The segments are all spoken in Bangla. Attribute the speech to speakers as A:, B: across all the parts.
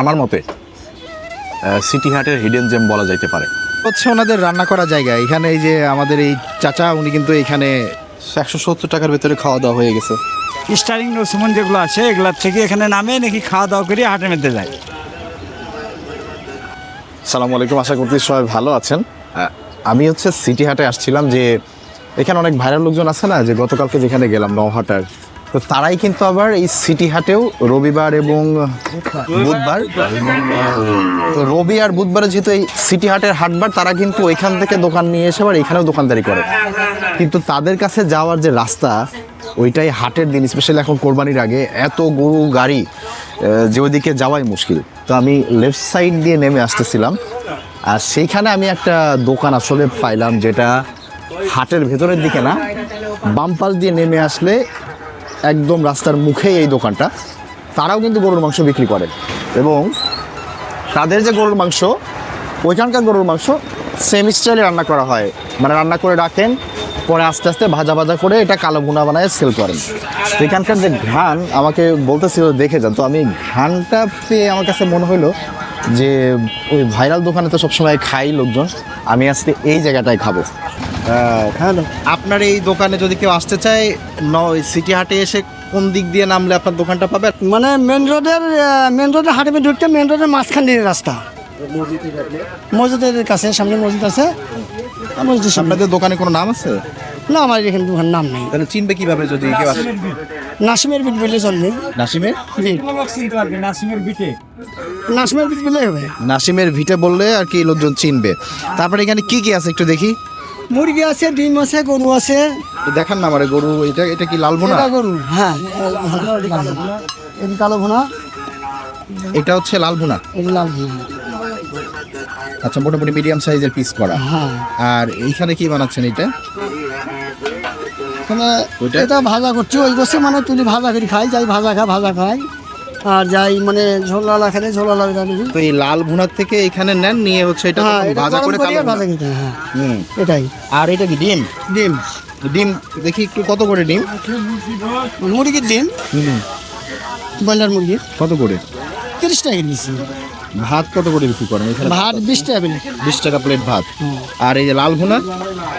A: আমার মতে সিটি হাটের হিডেন জেম বলা যাইতে পারে।
B: হচ্ছে ওনাদের রান্না করা জায়গা। এখানে এই যে আমাদের এই চাচা উনি কিন্তু এখানে একশো সত্তর টাকার ভেতরে খাওয়া দাওয়া হয়ে গেছে।
C: স্টারিং রসমন যেগুলো আছে এগুলার থেকে এখানে নামে নাকি খাওয়া দাওয়া করে হাটের মধ্যে যায়।
A: সালামু আলাইকুম আশা করছি সবাই ভালো আছেন। আমি হচ্ছে সিটি হাটে আসছিলাম যে এখানে অনেক ভাইরাল লোকজন আছে না যে গতকালকে যেখানে গেলাম নওহাটার। তো তারাই কিন্তু আবার এই সিটি হাটেও রবিবার এবং বুধবার। তো রবি আর বুধবারে যেহেতু এই সিটি হাটের হাটবার, তারা কিন্তু ওইখান থেকে দোকান নিয়ে এসে আবার এখানেও দোকানদারি করে। কিন্তু তাদের কাছে যাওয়ার যে রাস্তা, ওইটাই হাটের দিন স্পেশালি এখন কোরবানির আগে। এত গরু, গাড়ি যে ওইদিকে যাওয়াই মুশকিল। তো আমি লেফট সাইড দিয়ে নেমে আসতেছিলাম। আর সেইখানে আমি একটা দোকান আসলে পাইলাম, যেটা হাটের ভেতরের দিকে না, বাম পাশ দিয়ে নেমে আসলে একদম রাস্তার মুখেই এই দোকানটা। তারাও কিন্তু গরুর মাংস বিক্রি করে। এবং তাদের যে গরুর মাংস, ওইখানকার গরুর মাংস সেম স্টাইলে রান্না করা হয়। মানে রান্না করে রাখেন, পরে আস্তে আস্তে ভাজা ভাজা করে এটা কালো গুনা বানায় সেল করেন। এখানকার যে ঘ্রাণ, আমাকে বলতেছিল দেখে যান। তো আমি ঘ্রাণটা পেয়ে আমার কাছে মনে হলো যে, ওই ভাইরাল দোকানে তো সবসময় খাই লোকজন। আমি আজকে এই জায়গাটায় খাব। হ্যাঁ আপনার এই দোকানে যদি কেউ আসতে চায় ন সিটি হাটে এসে কোন দিক দিয়ে নামলে আপনার দোকানটা পাবে
D: মানে মেন রোডের মেন রোডের হাটে ঢুকতে মেন রোডের মাঝখান দিয়ে রাস্তা। মসজিদের কাছে সামনে মসজিদ আছে। মসজিদের সামনে।
A: আপনাদের দোকানে কোনো নাম আছে?
D: না আমার এখানে দোকান নাম নেই।
A: তাহলে চিনবে কীভাবে যদি কেউ আসে
D: নাসিমের বিট বললে চলবে।
A: নাসিমের
D: বিট
C: চিনতে পারবে নাসিমের? বিটে।
D: নাসিমের বিট বললেই হবে।
B: নাসিমের ভিটে বললে আর কি লোকজন চিনবে। তারপরে এখানে কি কি আছে একটু দেখি।
D: মুরগি আছে ডিম আছে গরু আছে।
B: দেখান না আমারে গরু এটা এটা কি লাল বোনা
D: গরু হ্যাঁ। এটা কালো ভুনা।
B: এটা হচ্ছে লাল বোনা
D: লাল ভুনা।
B: আচ্ছা মোটামুটি মিডিয়াম সাইজের পিস করা।
D: হ্যাঁ।
B: আর এইখানে কি বানাচ্ছেন এটা?
D: এটা ভাজা করছি ওই বসে মানে তুলি ভাজা করে খাই যাই ভাজা খা ভাজা খাই। আর যাই মানে ঝোলালা খেলে ঝোলালা
B: তো এই লাল ভুনার থেকে এখানে নেন নিয়ে হচ্ছে এটা
D: হ্যাঁ
B: তখন
D: এটা
B: ভাজা করে কালো
D: ভাজা। খেতে হ্যাঁ
B: হুম।
D: এটাই।
B: আর এটা কি ডিম?
D: ডিম।
B: ডিম দেখি একটু কত করে ডিম?
D: মুরগির ডিম?
B: হুম।
D: ব্রয়লার মুরগির
B: কত করে?
D: তিরিশ টাকা নিয়েছি
B: ভাত কত করে বিক্রি করেন? এখানে
D: ভাত বিশ টাকা প্লেট
B: বিশ টাকা প্লেট ভাত। আর এই যে লাল ভুনা?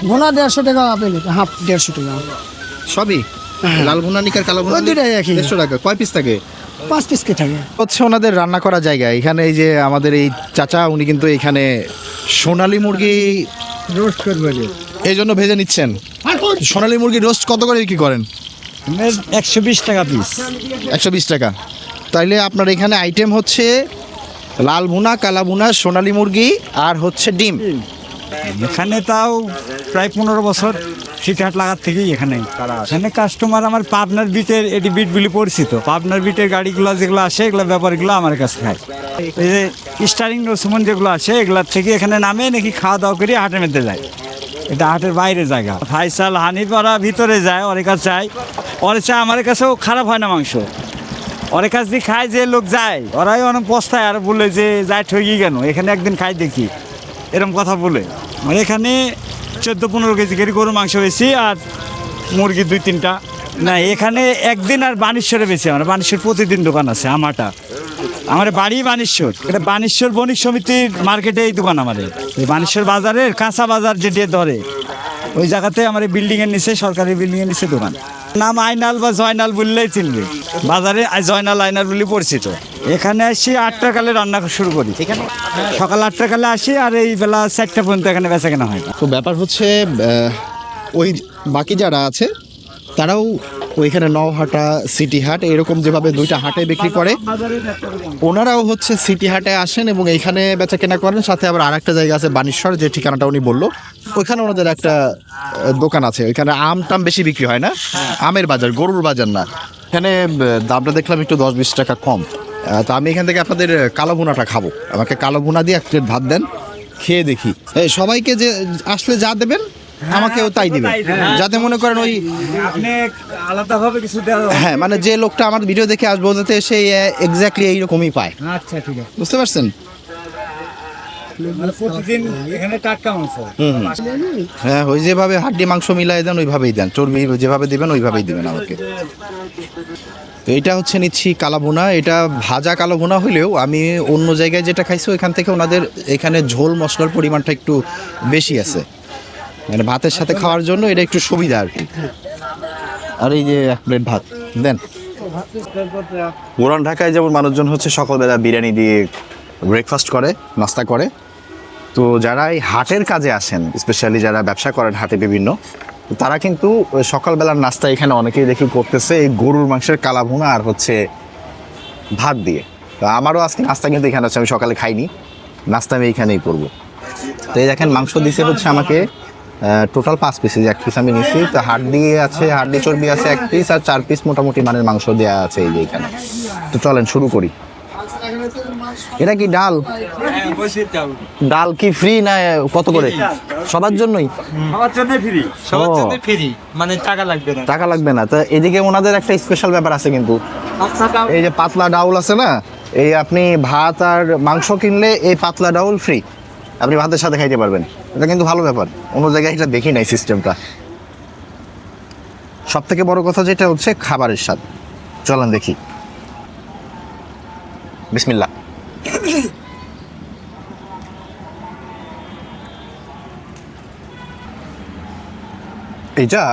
D: ভোনা দেড়শো টাকা প্লেট হাফ দেড়শো টাকা।
B: সবই? লাল ভুনা নিকার কালো ভুনা
D: ওই একই।
B: দেড়শো টাকা। কয় পিস থাকে?
D: পাঁচ পিস কে থাকে
B: হচ্ছে ওনাদের রান্না করা জায়গা। এখানে এই যে আমাদের এই চাচা উনি কিন্তু এখানে সোনালী মুরগি
C: রোস্ট করবে
B: এই জন্য ভেজে নিচ্ছেন। সোনালী মুরগি রোস্ট কত করে বিক্রি করেন?
C: একশো বিশ টাকা পিস
B: একশো বিশ টাকা। তাইলে আপনার এখানে আইটেম হচ্ছে লাল ভুনা কালা ভুনা সোনালী মুরগি আর হচ্ছে ডিম।
C: এখানে তাও প্রায় পনেরো বছর সিটহাট লাগার থেকেই এখানে এখানে কাস্টমার আমার পাবনার বিটের এটি বিট বলে পরিচিত। পাবনার বিটের গাড়িগুলো যেগুলো আসে, এগুলো ব্যাপারগুলো আমার কাছে খায় এই যে স্টারিং রসমন যেগুলো আসে, এগুলোর থেকে এখানে নামে নাকি খাওয়া দাওয়া করে হাটের মধ্যে যায়। এটা হাটের বাইরে জায়গা। ফাইসাল হানিপাড়া ভিতরে যায়, ওর কাছে যায়। ওর চা আমার কাছেও খারাপ হয় না মাংস। ওর কাছ দিয়ে খায় যে লোক যায়, ওরাই অনেক পস্তায় আর বলে যে, যায় ঠকি কেন? এখানে একদিন খাই দেখি। এরকম কথা বলে। আর এখানে চোদ্দ, পনেরো কেজি করে গরু মাংস বেশি আর মুরগি দুই, তিনটা। না, এখানে একদিন আর বানেশ্বরে বেশি আমার। বানেশ্বর প্রতিদিন দোকান আছে, আমারটা। আমার বাড়ি বানেশ্বর। এটা বানেশ্বর বণিক সমিতির মার্কেটে এই দোকান আমাদের। এই বানেশ্বর বাজারের কাঁচা বাজার যেটি ধরে, ওই জায়গাতে আমার বিল্ডিং এর নিচে, সরকারি বিল্ডিং এর নিচে দোকান। নাম আইনাল বা জয়নাল বললেই চিনবে। বাজারে জয়নাল আইনাল বলে পরিচিত। এখানে আসি আটটা কালে রান্না শুরু করি। সকাল আটটা কালে আসি আর এই বেলা চারটা পর্যন্ত এখানে বেচা কেনা হয়।
B: তো ব্যাপার হচ্ছে ওই বাকি যারা আছে তারাও ওইখানে নওহাটা সিটি হাট এরকম যেভাবে দুইটা হাটে বিক্রি করে ওনারাও হচ্ছে সিটি হাটে আসেন এবং এইখানে বেচা কেনা করেন। সাথে আবার আরেকটা জায়গা আছে বানেশ্বর যে ঠিকানাটা উনি বলল। ওইখানে ওনাদের একটা দোকান আছে। ওইখানে আম টাম বেশি বিক্রি হয় না। আমের বাজার গরুর বাজার না। এখানে দামটা দেখলাম একটু দশ বিশ টাকা কম। তো আমি এখান থেকে আপনাদের কালো ভুনাটা খাব। আমাকে কালো ভুনা দিয়ে এক প্লেট ভাত দেন খেয়ে দেখি। সবাইকে যে আসলে যা দেবেন আমাকেও তাই দিবে যাতে মনে করেন ওই
C: আপনি আলাদাভাবে কিছু
B: হ্যাঁ। মানে যে লোকটা আমার ভিডিও দেখে আসব যাতে সে এক্স্যাক্টলি এইরকমই পায়।
C: আচ্ছা ঠিক আছে।
B: বুঝতে পারছেন?
C: প্রতিদিন এখানে টাটকা মাংস।
B: হ্যাঁ ওই যেভাবে হাড্ডি মাংস মিলাই দেন ওইভাবেই দেন। চর্বি যেভাবে দিবেন ওইভাবেই দিবেন আমাকে। তো এটা হচ্ছে নিচ্ছি কালাভুনা এটা ভাজা কালাভুনা হলেও আমি অন্য জায়গায় যেটা খাইছি ওইখান থেকে ওনাদের এখানে ঝোল মশলার পরিমাণটা একটু বেশি আছে। মানে ভাতের সাথে খাওয়ার জন্য এটা একটু সুবিধা আর কি। আর এই যে এক প্লেট ভাত দেন।
A: পুরান ঢাকায় যেমন মানুষজন হচ্ছে সকালবেলা বিরিয়ানি দিয়ে ব্রেকফাস্ট করে নাস্তা করে তো যারা এই হাটের কাজে আসেন স্পেশালি যারা ব্যবসা করেন হাটে বিভিন্ন, তারা কিন্তু সকালবেলার নাস্তা এখানে অনেকেই দেখি করতেছে, এই গরুর মাংসের কালাভুনা আর হচ্ছে ভাত দিয়ে। তো আমারও আজকে নাস্তা কিন্তু এখানে আছে, আমি সকালে খাইনি, নাস্তা আমি এইখানেই করব। তো এই দেখেন, মাংস দিছে হচ্ছে আমাকে টোটাল পাঁচ পিস এক পিস আমি নিছি, তো হাড্ডি আছে হাড্ডি চর্বি আছে এক পিস আর চার পিস মোটামুটি মানের মাংস দেওয়া আছে এই যে এখানে। তো চলেন, শুরু করি। এটা কি ডাল? ডাল কি ফ্রি না কত করে? সবার জন্যই?
C: আমার জন্য ফ্রি
A: সবার জন্য
C: ফ্রি মানে টাকা লাগবে না।
A: টাকা লাগবে না। তো এদিকে ওনাদের একটা স্পেশাল ব্যাপার আছে কিন্তু। এই যে পাতলা ডাউল আছে না এই আপনি ভাত আর মাংস কিনলে এই পাতলা ডাউল ফ্রি আপনি ভাতের সাথে খাইতে পারবেন। এটা কিন্তু ভালো ব্যাপার। অন্য জায়গায় এটা দেখি নাই সিস্টেমটা সব থেকে বড় কথা যেটা হচ্ছে খাবারের স্বাদ। চলেন দেখি। বিসমিল্লাহ। এটা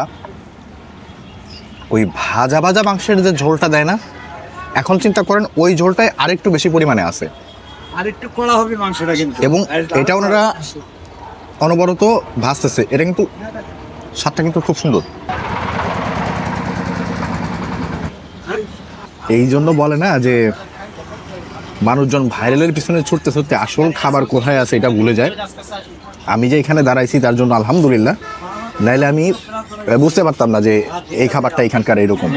A: ওই ভাজা ভাজা মাংসের যে ঝোলটা দেয় না এখন চিন্তা করেন ওই ঝোলটায় আরেকটু বেশি পরিমাণে আছে।
C: আর একটু কড়া হবে মাংসটা কিন্তু।
A: এবং এটা ওনারা অনবরত ভাজতেছে। এটা কিন্তু স্বাদটা কিন্তু খুব সুন্দর। এই জন্য বলে না যে মানুষজন ভাইরালের পিছনে ছুটতে ছুটতে আসল খাবার কোথায় আছে এটা ভুলে যায়। আমি যে এখানে দাঁড়াইছি তার জন্য আলহামদুলিল্লাহ। নাইলে আমি বুঝতে পারতাম না যে এই খাবারটা এখানকার এরকম।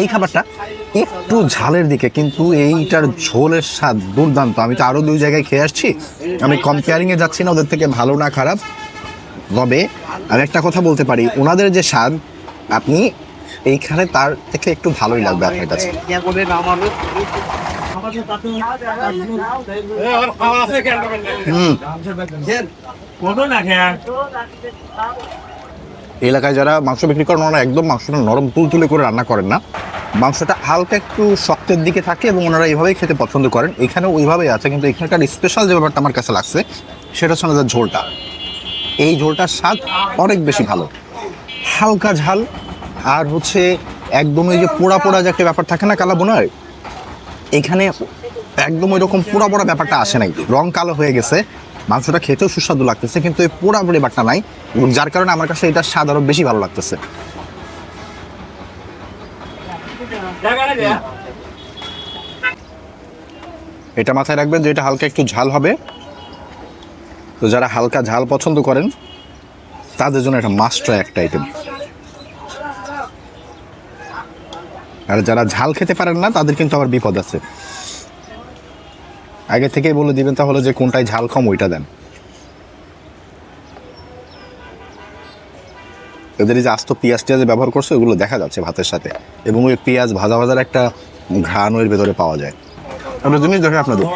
A: এই খাবারটা একটু ঝালের দিকে, কিন্তু এইটার ঝোলের স্বাদ দুর্দান্ত। আমি তো আরও দুই জায়গায় খেয়ে আসছি। আমি কম্পেয়ারিংয়ে যাচ্ছি না, ওদের থেকে ভালো না খারাপ। তবে আমি একটা কথা বলতে পারি, ওনাদের যে স্বাদ, আপনি এইখানে তার থেকে একটু ভালোই লাগবে আপনার কাছে। এলাকায় যারা মাংস বিক্রি করেন, ওনারা একদম মাংসটা নরম তুলতুলে করে রান্না করেন না। মাংসটা হালকা একটু শক্তের দিকে থাকে এবং ওনারা এইভাবেই খেতে পছন্দ করেন। এখানে ওইভাবেই আছে, কিন্তু এখানকার স্পেশাল যে ব্যাপারটা আমার কাছে লাগছে, সেটা হচ্ছে ওনাদের ঝোলটা। এই ঝোলটার স্বাদ অনেক বেশি ভালো। হালকা ঝাল, আর হচ্ছে একদম ওই যে পোড়া পোড়া যে একটা ব্যাপার থাকে না কালা বোনার এখানে একদম ওই রকম পোড়া পোড়া ব্যাপারটা আসে নাই। রং কালো হয়ে গেছে। মাংসটা খেতেও সুস্বাদু লাগতেছে, কিন্তু এই পোড়া ব্যাপারটা নাই। যার কারণে আমার কাছে এটা স্বাদ আরও বেশি ভালো লাগতেছে। এটা মাথায় রাখবেন যে এটা হালকা একটু ঝাল হবে। তো যারা হালকা ঝাল পছন্দ করেন, তাদের জন্য এটা মাস্ট একটা আইটেম আর যারা ঝাল খেতে পারেন না, তাদের কিন্তু আবার বিপদ আছে। আগে থেকেই বলে দিবেন তাহলে যে কোনটায় ঝাল কম, ওইটা দেন। এদের যে আস্ত পেঁয়াজ টিয়াজ ব্যবহার করছে, ওগুলো দেখা যাচ্ছে ভাতের সাথে। এবং ওই পেঁয়াজ ভাজা ভাজার একটা ঘ্রাণ ওর ভেতরে পাওয়া যায়। একটা জিনিস দেখেন আপনাদের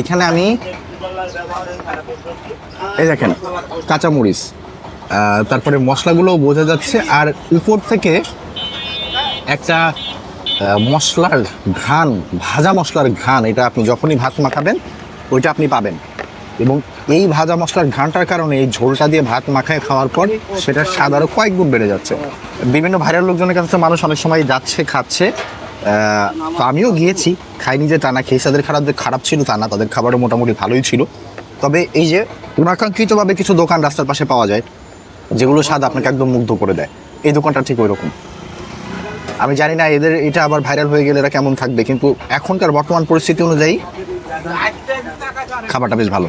A: এখানে আমি এই দেখেন, কাঁচামরিচ। তারপরে মশলাগুলো বোঝা যাচ্ছে, আর উপর থেকে একটা মশলার ঘ্রাণ, ভাজা মশলার ঘ্রাণ, এটা আপনি যখনই ভাত মাখাবেন, ওইটা আপনি পাবেন। এবং এই ভাজা মশলার ঘ্রাণটার কারণে এই ঝোলটা দিয়ে ভাত মাখায় খাওয়ার পর সেটার স্বাদ আরও কয়েক গুণ বেড়ে যাচ্ছে। বিভিন্ন ভাইরাল লোকজনের কাছে মানুষ অনেক সময় যাচ্ছে, খাচ্ছে তো আমিও গিয়েছি, খাইনি যে তা না খেয়েছি তাদের খারাপ খারাপ ছিল তা না, তাদের খাবারও মোটামুটি ভালোই ছিল। তবে এই যে অনাকাঙ্ক্ষিতভাবে কিছু দোকান রাস্তার পাশে পাওয়া যায়, যেগুলো স্বাদ আপনাকে একদম মুগ্ধ করে দেয়, এই দোকানটা ঠিক ওই রকম। আমি জানি না এদের এটা আবার ভাইরাল হয়ে গেলে এরা কেমন থাকবে কিন্তু এখনকার বর্তমান পরিস্থিতি অনুযায়ী খাবারটা বেশ ভালো।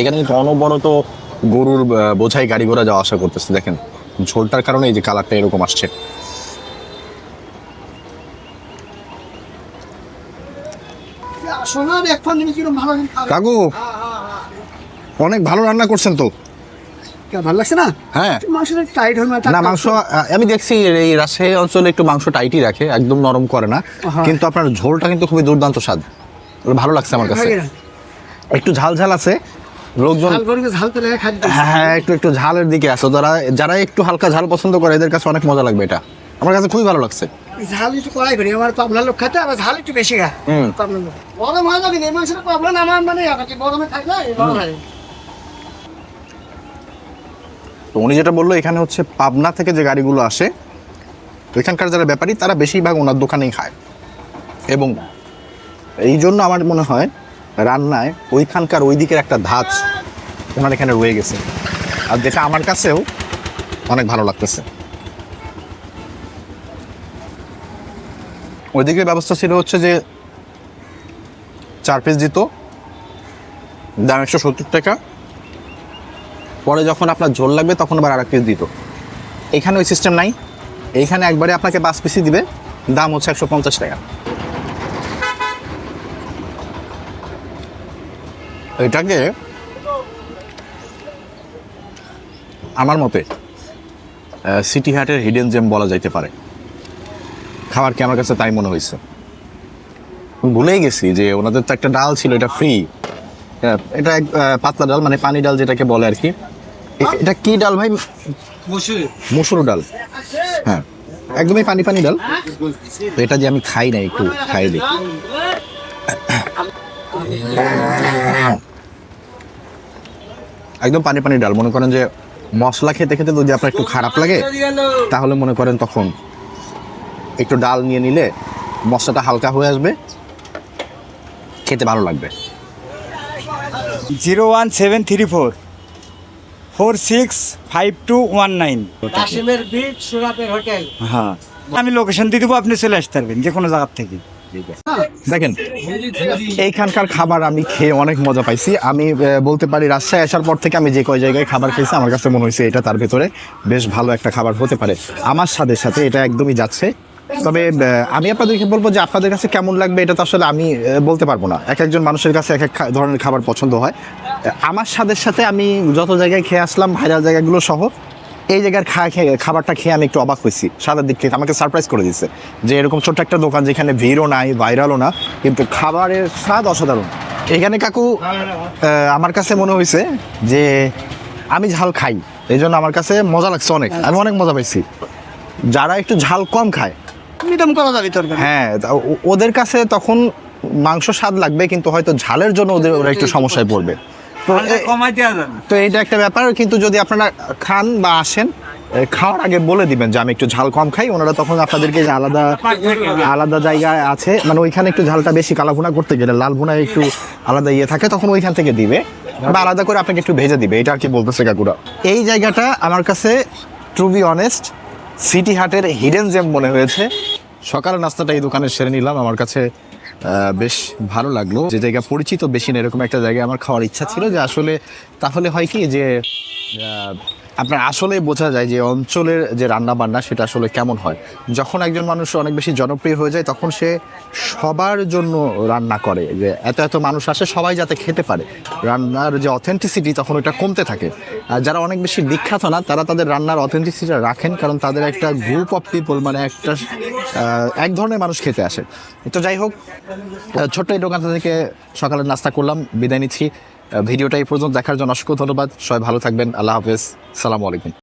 A: এখানে অনবরত গরুর বোঝাই গাড়ি ঘোড়া যাওয়া আসা করতেছে দেখেন। ঝোলটার কারণে এই যে কালারটা এরকম আসছে। কাকু অনেক ভালো রান্না করছেন তো।
D: ভালো লাগছে না?
A: হ্যাঁ।
D: মাংসটা টাইট হয়
A: না মাংস আমি দেখছি এই রাজশাহী অঞ্চলে একটু মাংস টাইটই রাখে একদম নরম করে না। কিন্তু আপনার ঝোলটা কিন্তু খুবই দুর্দান্ত স্বাদ। ভালো লাগছে আমার কাছে। একটু ঝাল ঝাল আছে। লোকজন হ্যাঁ একটু একটু ঝালের দিকে আছে। যারা যারা একটু হালকা ঝাল পছন্দ করে এদের কাছে অনেক মজা লাগবে এটা। আমার কাছে খুবই ভালো লাগছে।
D: ঝাল একটু কড়াই করি আমার পাবনার লোক খাতে আবার ঝাল একটু বেশি খায়।
A: হুম।
D: পাবনার লোক। গরম হয় যাবে এই মাংসটা পাবনা আমার মানে একাটি গরমে থাকলে
A: তো উনি যেটা বলল, এখানে হচ্ছে পাবনা থেকে যে গাড়িগুলো আসে, এখানকার যারা ব্যাপারী, তারা বেশিরভাগ ওনার দোকানেই খায়। এবং এই জন্য আমার মনে হয় রান্নায় ওইখানকার ওই দিকের একটা ধাঁচ ওনার এখানে রয়ে গেছে। আর যেটা আমার কাছেও অনেক ভালো লাগতেছে। ওইদিকে ব্যবস্থা ছিল হচ্ছে যে চার পিস দিত, দাম একশো সত্তর টাকা। পরে যখন আপনার ঝোল লাগবে তখন আবার আর এক পিস দিত। এখানে ওই সিস্টেম নাই। এইখানে একবারে আপনাকে পাঁচ পিসই দিবে। দাম হচ্ছে একশো পঞ্চাশ টাকা। এটাকে আমার মতে সিটি হাটের হিডেন জেম বলা যাইতে পারে। খাবার কি আমার কাছে তাই মনে হয়েছে ভুলেই গেছি যে ওনাদের তো একটা ডাল ছিল এটা ফ্রি এটা এক, পাতলা ডাল মানে পানি ডাল যেটাকে বলে আর কি। এটা কি ডাল ভাই? মসুর। ডাল। হ্যাঁ। একদমই পানি পানি ডাল। এটা যে আমি খাই না একটু খাই দিই একদম পানি পানি ডাল। মনে করেন যে মশলা খেতে খেতে যদি আপনার একটু খারাপ লাগে তাহলে মনে করেন তখন একটু ডাল নিয়ে নিলে মশলাটা হালকা হয়ে আসবে খেতে ভালো লাগবে।
C: Zero one seven three four. Four six five two one nine
D: কাশিমের বিট সুরাতের হোটেল
C: হ্যাঁ। আমি লোকেশন দিয়ে দেবো আপনি চলে আসতে পারবেন যে কোনো জায়গার থেকে।
A: দেখেন এইখানকার খাবার আমি খেয়ে অনেক মজা পাইছি। আমি বলতে পারি রাজশাহী আসার পর থেকে আমি যে কয় জায়গায় খাবার খেয়েছি আমার কাছে মনে হয়েছে এটা তার ভেতরে বেশ ভালো একটা খাবার হতে পারে। আমার স্বাদের সাথে এটা একদমই যাচ্ছে। তবে আমি আপনাদেরকে বলব যে আপনাদের কাছে কেমন লাগবে এটা তো আসলে আমি বলতে পারব না। এক একজন মানুষের কাছে এক এক ধরনের খাবার পছন্দ হয়। আমার স্বাদের সাথে আমি যত জায়গায় খেয়ে আসলাম, ভাইরাল জায়গাগুলো সহ, এই জায়গার খা খেয়ে খাবারটা খেয়ে আমি একটু অবাক হয়েছি। সাদার দিক থেকে আমাকে সারপ্রাইজ করে দিচ্ছে যে এরকম ছোট্ট একটা দোকান যেখানে ভিড়ও নাই ভাইরালও না, কিন্তু খাবারের স্বাদ অসাধারণ। এখানে কাকু আমার কাছে মনে হয়েছে যে আমি ঝাল খাই, এই জন্য আমার কাছে মজা লাগছে অনেক। আমি অনেক মজা পাইছি। যারা একটু ঝাল কম খায়
D: মিডিয়াম করা যাবে তরকারি
A: হ্যাঁ ও- ওদের কাছে তখন মাংস স্বাদ লাগবে কিন্তু হয়তো ঝালের জন্য ওদের ওরা একটু সমস্যায় পড়বে। তো এটা একটা ব্যাপার কিন্তু যদি আপনারা খান বা আসেন খাওয়ার আগে বলে দিবেন যে আমি একটু ঝাল কম খাই ওনারা তখন আপনাদেরকে যে আলাদা আলাদা জায়গায় আছে মানে ওইখানে একটু ঝালটা বেশি কালাভুনা করতে গেলে লাল ভুনায় একটু আলাদা ইয়ে থাকে তখন ওইখান থেকে দিবে বা আলাদা করে আপনাকে একটু ভেজে দিবে এটা আর কি বলতেছে কাকুরা। এই জায়গাটা আমার কাছে টু বি অনেস্ট সিটি হাটের হিডেন জ্যাম মনে হয়েছে। সকালের নাস্তাটা এই দোকানে সেরে নিলাম। আমার কাছে বেশ ভালো লাগল। যে জায়গা পরিচিত বেশি না, এরকম একটা জায়গায় আমার খাওয়ার ইচ্ছা ছিল যে আসলে তাহলে হয় কি যে আপনার আসলে বোঝা যায় যে অঞ্চলের যে রান্না বান্না সেটা আসলে কেমন হয়। যখন একজন মানুষ অনেক বেশি জনপ্রিয় হয়ে যায়, তখন সে সবার জন্য রান্না করে। যে এত এত মানুষ আসে, সবাই যাতে খেতে পারে। রান্নার যে অথেন্টিসিটি তখন ওটা কমতে থাকে। আর যারা অনেক বেশি বিখ্যাত না, তারা তাদের রান্নার অথেন্টিসিটি রাখেন, কারণ তাদের একটা গ্রুপ অফ পিপল মানে একটা এক ধরনের মানুষ খেতে আসে। তো যাই হোক ছোট্ট এই দোকানটা থেকে সকালের নাস্তা করলাম, বিদায় নিচ্ছি। ভিডিওটা এই পর্যন্ত দেখার জন্য অসংখ্য ধন্যবাদ। সবাই ভালো থাকবেন। আল্লাহ হাফেজ। সালামু আলাইকুম।